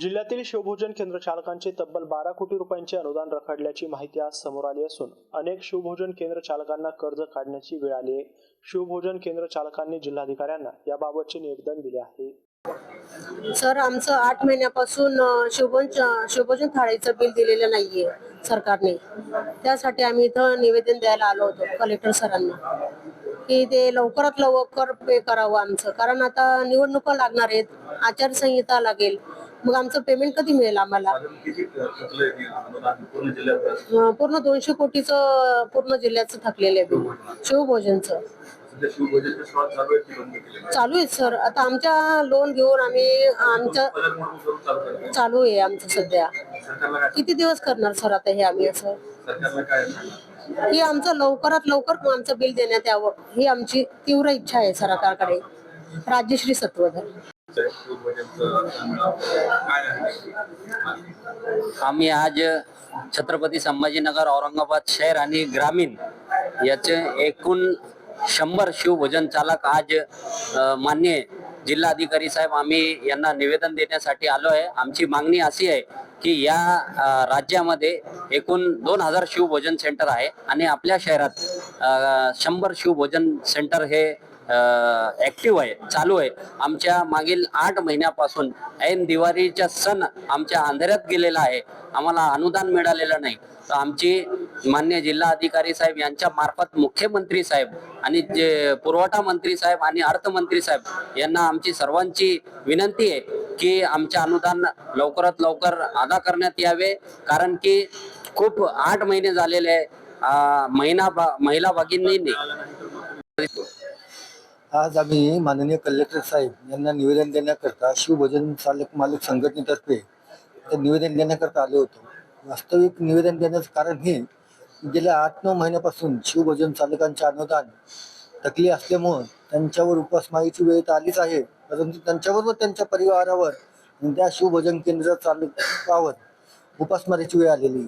जिल्ह्यातील शिवभोजन केंद्र चालकांचे तब्बल बारा कोटी रुपयांचे अनुदान रखडल्याची माहिती आज समोर आली असून अनेक शिवभोजन केंद्र चालकांना कर्ज काढण्याची वेळ आली आहे. शिवभोजन केंद्र चालकांनी जिल्हाधिकाऱ्यांना याबाबतचे निवेदन दिले आहे. सर आमचं आठ महिन्यापासून शिवभोजन शिवभोजन थाळीचं बिल दिलेलं नाहीये सरकारने. त्यासाठी आम्ही इथं निवेदन द्यायला आलो होतो कलेक्टर सरांना की ते लवकरात लवकर पे करावं आमचं. कारण आता निवडणुका लागणार आहेत आचारसंहिता लागेल मग आमचं पेमेंट कधी मिळेल आम्हाला? पूर्ण जिल्ह्यात अं, पूर्ण दोनशे कोटीचं पूर्ण जिल्ह्याचं थकलेलं आहे बिल शिवभोजनचं. चालू आहे सर आता आमच्या लोन घेऊन आम्ही आमच्या चालू आहे आमचं सध्या. किती दिवस करणार सर आता हे आम्ही असं? ही आमचं लवकरात लवकर आमचं बिल देण्यात यावं. ही आमची तीव्र इच्छा आहे सरकारकडे. राज्यश्री सत्वधर. आम्ही आज छत्रपती संभाजीनगर औरंगाबाद शहर आणि ग्रामीण याचे एकूण शंभर शिवभोजन चालक आज मान्य जिल्हाधिकारी साहेब आम्ही यांना निवेदन देण्यासाठी आलो आहे. आमची मागणी अशी आहे की या राज्यामध्ये एकूण दोन हजार शिवभोजन सेंटर आहे आणि आपल्या शहरात शंभर शिवभोजन सेंटर हे ऍक्टिव्ह आहे चालू आहे. आमच्या मागील आठ महिन्यापासून ऐन दिवाळीचा सण आमच्या अंधेऱ्यात गेलेला आहे. आम्हाला अनुदान मिळालेलं नाही. तर आमची मान्य जिल्हा अधिकारी साहेब यांच्या मार्फत मुख्यमंत्री साहेब आणि जे पुरवठा मंत्री साहेब आणि अर्थमंत्री साहेब यांना आमची सर्वांची विनंती आहे की आमचे अनुदान लवकरात लवकर अदा करण्यात यावे. कारण की खूप आठ महिने झालेले आहे. महिना महिला भगिनींनी आज आम्ही माननीय कलेक्टर साहेब यांना निवेदन देण्याकरता शिवभोजन चालक मालक संघटनेतर्फे ते निवेदन देण्याकरता आलो होतो. वास्तविक निवेदन देण्याचं कारण हे गेल्या आठ नऊ महिन्यापासून शिवभोजन चालकांचे अनुदान तकली असल्यामुळं त्यांच्यावर उपासमाईची वेळ तर आलीच आहे परंतु त्यांच्याबरोबर त्यांच्या परिवारावर त्या शिवभोजन केंद्र चालकावर उपासमारीची वेळ आलेली.